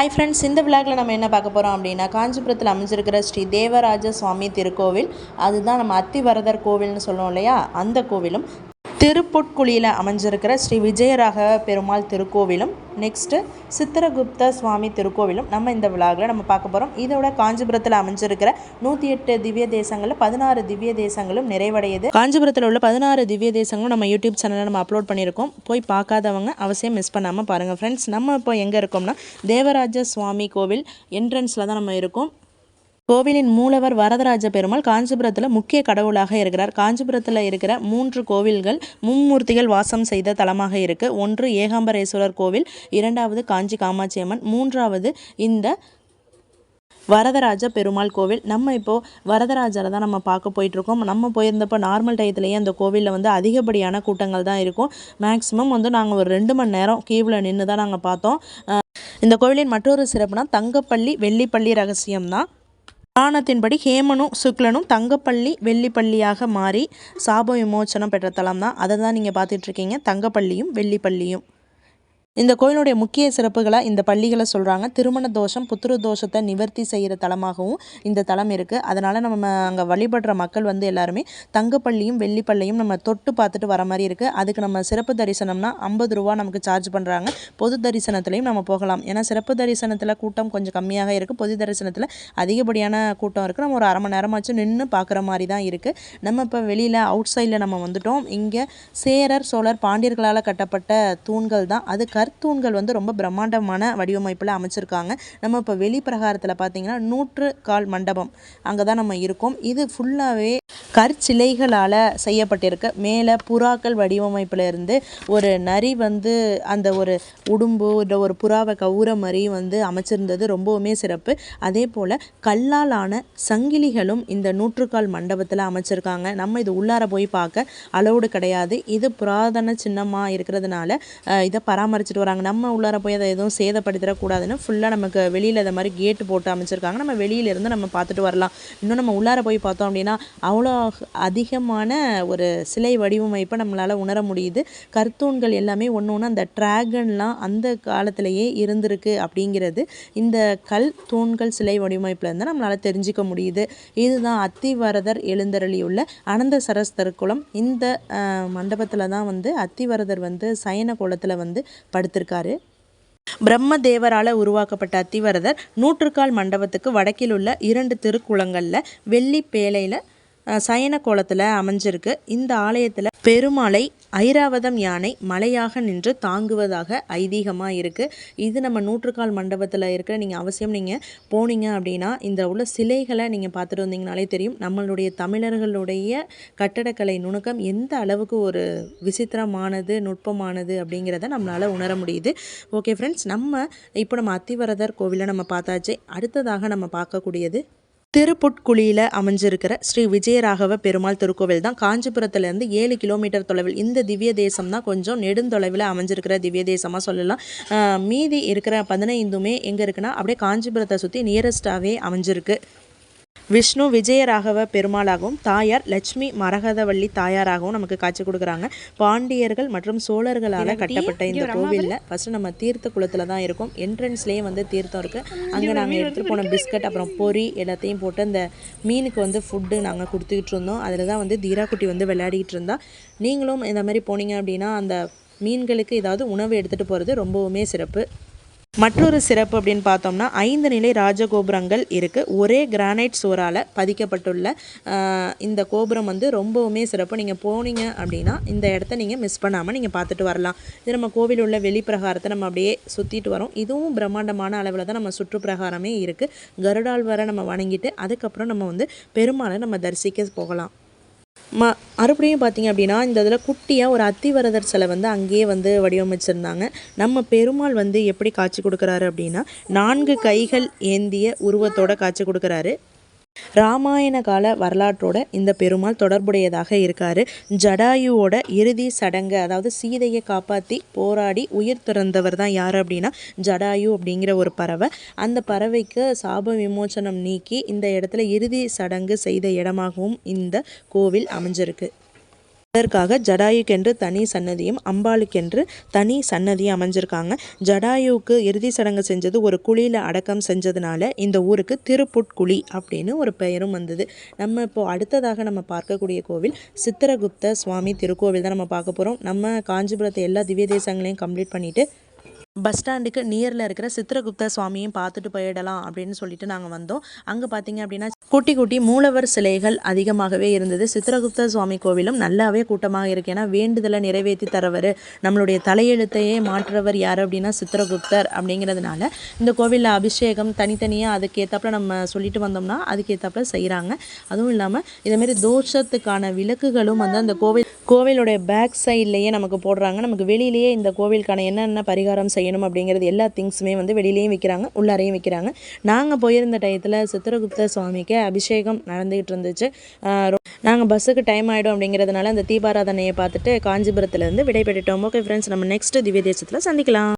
Hi friends இந்த விழாக்கில் நம்ம என்ன பார்க்க போகிறோம் அப்படின்னா காஞ்சிபுரத்தில் அமைஞ்சிருக்கிற ஸ்ரீ தேவராஜ சுவாமி திருக்கோவில். அதுதான் நம்ம அத்திவரதர் கோவில்னு சொல்லுவோம் இல்லையா? அந்த கோவிலும் திருப்பொட்குழியில் அமைஞ்சிருக்கிற ஸ்ரீ விஜயராக பெருமாள் திருக்கோவிலும் நெக்ஸ்ட்டு சித்திரகுப்த சுவாமி திருக்கோவிலும் நம்ம இந்த விழாவில் நம்ம பார்க்க போகிறோம் இதோட காஞ்சிபுரத்தில் அமைஞ்சிருக்கிற நூற்றி எட்டு திவ்ய தேசங்களில் பதினாறு திவ்ய தேசங்களும் நிறைவடையுது. காஞ்சிபுரத்தில் உள்ள பதினாறு திவ்ய தேசங்களும் நம்ம யூடியூப் சேனலில் நம்ம அப்லோட் பண்ணியிருக்கோம். போய் பார்க்காதவங்க அவசியம் மிஸ் பண்ணாமல் பாருங்கள் ஃப்ரெண்ட்ஸ் நம்ம இப்போ எங்கே இருக்கோம்னா தேவராஜ சுவாமி கோவில் என்ட்ரன்ஸில் தான் நம்ம இருக்கோம். கோவிலின் மூலவர் வரதராஜ பெருமாள் காஞ்சிபுரத்தில் முக்கிய கடவுளாக இருக்கிறார். காஞ்சிபுரத்தில் இருக்கிற மூன்று கோவில்கள் மும்மூர்த்திகள் வாசம் செய்த தலமாக இருக்குது ஒன்று ஏகாம்பரேஸ்வரர் கோவில் இரண்டாவது காஞ்சி காமாட்சி அம்மன் மூன்றாவது இந்த வரதராஜ பெருமாள் கோவில். நம்ம இப்போது வரதராஜரை தான் நம்ம பார்க்க போயிட்டுருக்கோம். நம்ம போயிருந்தப்போ நார்மல் டயத்துலேயே அந்த கோவிலில் வந்து அதிகப்படியான கூட்டங்கள் தான் இருக்கும். மேக்ஸிமம் வந்து நாங்கள் ஒரு ரெண்டு மணி நேரம் கீவில் நின்று தான் நாங்கள் பார்த்தோம் இந்த கோவிலின் மற்றொரு சிறப்புனா தங்கப்பள்ளி வெள்ளிப்பள்ளி ரகசியம் தான் புராணத்தின்படி ஹேமனும் சுக்லனும் தங்கப்பள்ளி வெள்ளிப்பள்ளியாக மாறி சாப விமோச்சனம் பெற்ற தலம் தான் அதை தான் நீங்கள் பார்த்துட்ருக்கீங்க தங்கப்பள்ளியும் வெள்ளிப்பள்ளியும். இந்த கோயிலுடைய முக்கிய சிறப்புகளாக இந்த பள்ளிகளை சொல்கிறாங்க திருமண தோஷம் புத்திரு தோஷத்தை நிவர்த்தி செய்கிற தலமாகவும் இந்த தலம் இருக்குது அதனால் நம்ம அங்கே வழிபடுற மக்கள் வந்து எல்லாருமே தங்கப்பள்ளியும் வெள்ளிப்பள்ளியும் நம்ம தொட்டு பார்த்துட்டு வர மாதிரி இருக்குது அதுக்கு நம்ம சிறப்பு தரிசனம்னா ஐம்பது ரூபா நமக்கு சார்ஜ் பண்ணுறாங்க பொது தரிசனத்துலையும் நம்ம போகலாம். ஏன்னா சிறப்பு தரிசனத்தில் கூட்டம் கொஞ்சம் கம்மியாக இருக்குது பொது தரிசனத்தில் அதிகப்படியான கூட்டம் இருக்குது நம்ம ஒரு அரை மணி நேரமாச்சும் நின்று பார்க்குற மாதிரி தான் இருக்குது நம்ம இப்போ வெளியில் அவுட் சைடில் நம்ம வந்துட்டோம். இங்கே சேரர் சோழர் பாண்டியர்களால் கட்டப்பட்ட தூண்கள் தான். அது கற்தூண்கள் வந்து ரொம்ப பிரம்மாண்டமான வடிவமைப்பில் அமைச்சிருக்காங்க. நம்ம இப்போ வெளி பிரகாரத்தில் பார்த்தீங்கன்னா நூற்று கால் மண்டபம் அங்கே தான் நம்ம இருக்கோம். இது ஃபுல்லாகவே கற்சிலைகளால் செய்யப்பட்டிருக்கு. மேலே புறாக்கள் வடிவமைப்பில் இருந்து ஒரு நரி வந்து அந்த ஒரு உடும்பு இல்லை ஒரு புறாவை கவுர மாதிரி வந்து அமைச்சிருந்தது. ரொம்பவுமே சிறப்பு. அதே போல் கல்லால் ஆன சங்கிலிகளும் இந்த நூற்றுக்கால் மண்டபத்தில் அமைச்சிருக்காங்க. நம்ம இது உள்ளார போய் பார்க்க அளவுடு கிடையாது. இது புராதன சின்னமாக இருக்கிறதுனால இதை பராமரிச்சு பராமரிச்சுட்டு வராங்க. நம்ம உள்ளார போய் அதை எதுவும் சேதப்படுத்திடக்கூடாதுன்னு ஃபுல்லாக நமக்கு வெளியில் இந்த மாதிரி கேட்டு போட்டு அமைச்சிருக்காங்க. நம்ம வெளியிலேருந்து நம்ம பார்த்துட்டு வரலாம். இன்னும் நம்ம உள்ளார போய் பார்த்தோம் அப்படின்னா அவ்வளோ அதிகமான ஒரு சிலை வடிவமைப்பை நம்மளால் உணர முடியுது. கர்த்தூன்கள் எல்லாமே ஒன்று ஒன்று அந்த ட்ராகன்லாம் அந்த காலத்திலேயே இருந்திருக்கு அப்படிங்கிறது இந்த கல் தூண்கள் சிலை வடிவமைப்புலேருந்து நம்மளால் தெரிஞ்சிக்க முடியுது. இதுதான் அத்திவரதர் எழுந்தருளியுள்ள அனந்த சரஸ்தர் இந்த மண்டபத்தில் தான் வந்து அத்திவரதர் வந்து சயன குளத்தில் வந்து படுத்திருக்காரு. பிரம்மதேவரால் உருவாக்கப்பட்ட அத்திவரதர் நூற்றுக்கால் மண்டபத்துக்கு வடக்கில் உள்ள இரண்டு திருக்குளங்களில் வெள்ளி பேழையில் சயன கோலத்தில் அமைஞ்சிருக்கு. இந்த ஆலயத்தில் பெருமாளை ஐராவதம் யானை மலையாக நின்று தாங்குவதாக ஐதீகமாக இருக்குது இது நம்ம நூற்றுக்கால் மண்டபத்தில் இருக்கிற நீங்கள் அவசியம் நீங்கள் போனீங்க அப்படின்னா இந்த உள்ள சிலைகளை நீங்கள் பார்த்துட்டு வந்தீங்கனாலே தெரியும். நம்மளுடைய தமிழர்களுடைய கட்டடக்கலை நுணுக்கம் எந்த அளவுக்கு ஒரு விசித்திரமானது நுட்பமானது அப்படிங்கிறத நம்மளால் உணர முடியுது. ஓகே ஃப்ரெண்ட்ஸ் நம்ம இப்போ நம்ம அத்திவரதர் கோவிலை நம்ம பார்த்தாச்சு. அடுத்ததாக நம்ம பார்க்கக்கூடியது திருப்புட்குழியில் அமைஞ்சிருக்கிற ஸ்ரீ விஜயராகவ பெருமாள் திருக்கோவில் தான். காஞ்சிபுரத்துலேருந்து ஏழு கிலோமீட்டர் தொலைவில் இந்த திவ்ய தேசம் தான் கொஞ்சம் நெடுந்தொலைவில் அமைஞ்சிருக்கிற திவ்ய தேசமாக சொல்லலாம். மீதி இருக்கிற பதினைந்துமே எங்கே இருக்குன்னா அப்படியே காஞ்சிபுரத்தை சுற்றி நியரஸ்டாகவே அமைஞ்சிருக்கு. விஷ்ணு விஜயராகவ பெருமாளாகவும் தாயார் லட்சுமி மரகதவள்ளி தாயாராகவும் நமக்கு காட்சி கொடுக்குறாங்க. பாண்டியர்கள் மற்றும் சோழர்களால் கட்டப்பட்ட இந்த கோவிலில் ஃபஸ்ட்டு நம்ம தீர்த்த குளத்தில் தான் இருக்கும். என்ட்ரன்ஸ்லேயே வந்து தீர்த்தம் இருக்குது அங்கே நாங்கள் எடுத்துகிட்டு போன பிஸ்கட் அப்புறம் பொறி எல்லாத்தையும் போட்டு அந்த மீனுக்கு வந்து ஃபுட்டு நாங்கள் கொடுத்துக்கிட்டு இருந்தோம். அதில் தான் வந்து தீராக்குட்டி வந்து விளையாடிக்கிட்டு இருந்தா. நீங்களும் இந்த மாதிரி போனீங்க அப்படின்னா அந்த மீன்களுக்கு ஏதாவது உணவு எடுத்துகிட்டு போகிறது ரொம்பவுமே சிறப்பு. மற்றொரு சிறப்பு அப்படின்னு பார்த்தோம்னா ஐந்து நிலை ராஜகோபுரங்கள் இருக்குது ஒரே கிரானைட் சோரால் பதிக்கப்பட்டுள்ள இந்த கோபுரம் வந்து ரொம்பவுமே சிறப்பு. நீங்கள் போனீங்க அப்படின்னா இந்த இடத்த நீங்கள் மிஸ் பண்ணாமல் நீங்கள் பார்த்துட்டு வரலாம். இது நம்ம கோவில் உள்ள வெளிப்பிரகாரத்தை நம்ம அப்படியே சுற்றிட்டு வரோம். இதுவும் பிரம்மாண்டமான அளவில் தான் நம்ம சுற்றுப்பிரகாரமே இருக்குது கருடால் நம்ம வணங்கிட்டு அதுக்கப்புறம் நம்ம வந்து பெருமாளை நம்ம தரிசிக்க போகலாம். ம மறுபடியும் பார்த்திங்க அப்படின்னா இந்த இதில் குட்டியாக ஒரு அத்திவரதர் சிலை வந்து அங்கேயே வந்து வடிவமைச்சிருந்தாங்க. நம்ம பெருமாள் வந்து எப்படி காட்சி கொடுக்குறாரு அப்படின்னா நான்கு கைகள் ஏந்திய உருவத்தோட காட்சி கொடுக்குறாரு. ராமாயண கால வரலாற்றோட இந்த பெருமாள் தொடர்புடையதாக இருக்கார். ஜடாயுவோட இறுதி சடங்கு அதாவது சீதையை காப்பாற்றி போராடி உயிர் திறந்தவர் தான் யார் அப்படின்னா ஜடாயு அப்படிங்கிற ஒரு பறவை. அந்த பறவைக்கு சாப விமோச்சனம் நீக்கி இந்த இடத்துல இறுதி சடங்கு செய்த இடமாகவும் இந்த கோவில் அமைஞ்சிருக்கு. அதற்காக ஜடாயுக்கென்று தனி சன்னதியும் அம்பாளுக்கென்று தனி சன்னதியும் அமைஞ்சிருக்காங்க. ஜடாயுவுக்கு இறுதி சடங்கு செஞ்சது ஒரு குழியில் அடக்கம் செஞ்சதுனால இந்த ஊருக்கு திருப்புட்குழி அப்படின்னு ஒரு பெயரும் வந்தது. நம்ம இப்போ அடுத்ததாக நம்ம பார்க்கக்கூடிய கோவில் சித்திரகுப்த சுவாமி திருக்கோவில் தான் நம்ம பார்க்க போகிறோம் நம்ம காஞ்சிபுரத்தை எல்லா திவ்ய தேசங்களையும் கம்ப்ளீட் பண்ணிவிட்டு பஸ் ஸ்டாண்டுக்கு நியரில் இருக்கிற சித்திரகுப்த சுவாமியும் பார்த்துட்டு போயிடலாம் அப்படின்னு சொல்லிட்டு நாங்கள் வந்தோம். அங்கே பார்த்தீங்க அப்படின்னா குட்டி குட்டி மூலவர் சிலைகள் அதிகமாகவே இருந்தது. சித்திரகுப்த சுவாமி கோவிலும் நல்லாவே கூட்டமாக இருக்கு. ஏன்னா வேண்டுதலை நிறைவேற்றி தரவர் நம்மளுடைய தலையெழுத்தையே மாற்றுறவர் யார் அப்படின்னா சித்திரகுப்தர் அப்படிங்கிறதுனால இந்த கோவிலில் அபிஷேகம் தனித்தனியாக அதுக்கேற்றாப்புல நம்ம சொல்லிட்டு வந்தோம்னா அதுக்கேற்றாப்புல செய்கிறாங்க அதுவும் இல்லாமல் இதேமாரி தோஷத்துக்கான விளக்குகளும் வந்து அந்த கோவில் கோவிலுடைய பேக் சைட்லேயே நமக்கு போடுறாங்க. நமக்கு வெளியிலேயே இந்த கோவிலுக்கான என்னென்ன பரிகாரம் செய்யணும் அப்படிங்கிறது எல்லா திங்ஸுமே வந்து வெளியிலையும் விற்கிறாங்க உள்ளாரையும் விற்கிறாங்க நாங்கள் போயிருந்த டயத்தில் சித்திரகுப்த சுவாமிக்கு அபிஷேகம் நடந்துகிட்டு இருந்துச்சு. நாங்கள் பஸ்ஸுக்கு டைம் ஆகிடும் அப்படிங்கிறதுனால அந்த தீபாராதனையை பார்த்துட்டு காஞ்சிபுரத்துலேருந்து விடைபெற்றுட்டோம். ஓகே ஃப்ரெண்ட்ஸ் நம்ம நெக்ஸ்ட் திவ்ய தேசத்தில் சந்திக்கலாம்.